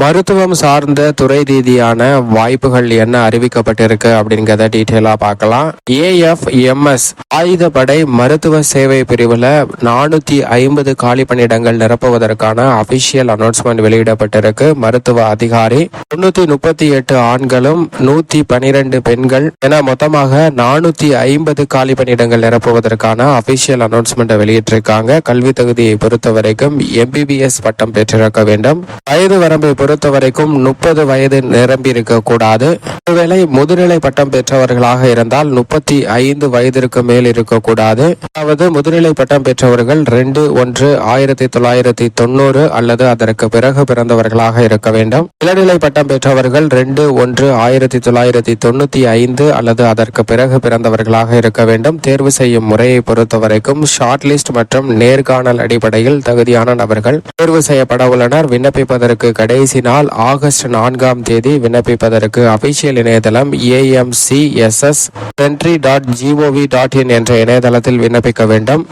மருத்துவம் சார்ந்த துறை ரீதியான வாய்ப்புகள் என்ன அறிவிக்கப்பட்டிருக்கு அப்படிங்கிறத டீட்டெயிலா பார்க்கலாம். ஏஎஃப்எம்எஸ் ஆயுதப்படை மருத்துவ சேவை பிரிவுல நானூத்தி ஐம்பது காலி பணியிடங்கள் நிரப்புவதற்கான அபிஷியல் அனௌன்ஸ்மெண்ட் வெளியிடப்பட்டிருக்கு. மருத்துவ அதிகாரி முன்னூத்தி முப்பத்தி எட்டு ஆண்களும் நூத்தி பனிரெண்டு பெண்கள் என மொத்தமாக நானூத்தி ஐம்பது காலி பணியிடங்கள் நிரப்புவதற்கான அபிஷியல் அனௌன்ஸ்மெண்ட்டை வெளியிட்டிருக்காங்க. கல்வி தகுதியை பொறுத்த வரைக்கும் எம்பிபிஎஸ் பட்டம் பெற்றிருக்க வேண்டும். வயது வரம்பை பொறுத்த வரைக்கும் முப்பது வயது நிரம்பி இருக்க ஒருவேளை முதுநிலை பட்டம் பெற்றவர்களாக இருந்தால் முப்பத்தி ஐந்து வயதிற்கு மேல் இருக்கக்கூடாது. அதாவது முதுநிலை பட்டம் பெற்றவர்கள் ரெண்டு ஒன்று ஆயிரத்தி தொள்ளாயிரத்தி தொண்ணூறு அல்லது அதற்கு பிறகு பிறந்தவர்களாக இருக்க வேண்டும். இளநிலை பட்டம் பெற்றவர்கள் ரெண்டு ஒன்று ஆயிரத்தி தொள்ளாயிரத்தி தொண்ணூத்தி ஐந்து அல்லது அதற்கு பிறகு பிறந்தவர்களாக இருக்க வேண்டும். தேர்வு செய்யும் முறையை பொறுத்த வரைக்கும் ஷார்ட் லிஸ்ட் மற்றும் நேர்காணல் அடிப்படையில் தகுதியான நபர்கள் தேர்வு செய்யப்பட உள்ளனர். விண்ணப்பிப்பதற்கு கடைசி நாள் ஆகஸ்ட் நான்காம் தேதி விண்ணப்பிப்பதற்கு அபிஷியல் இணையதளம் AMCSS dot GOV dot in என்ற இணையதளத்தில் விண்ணப்பிக்க வேண்டும்.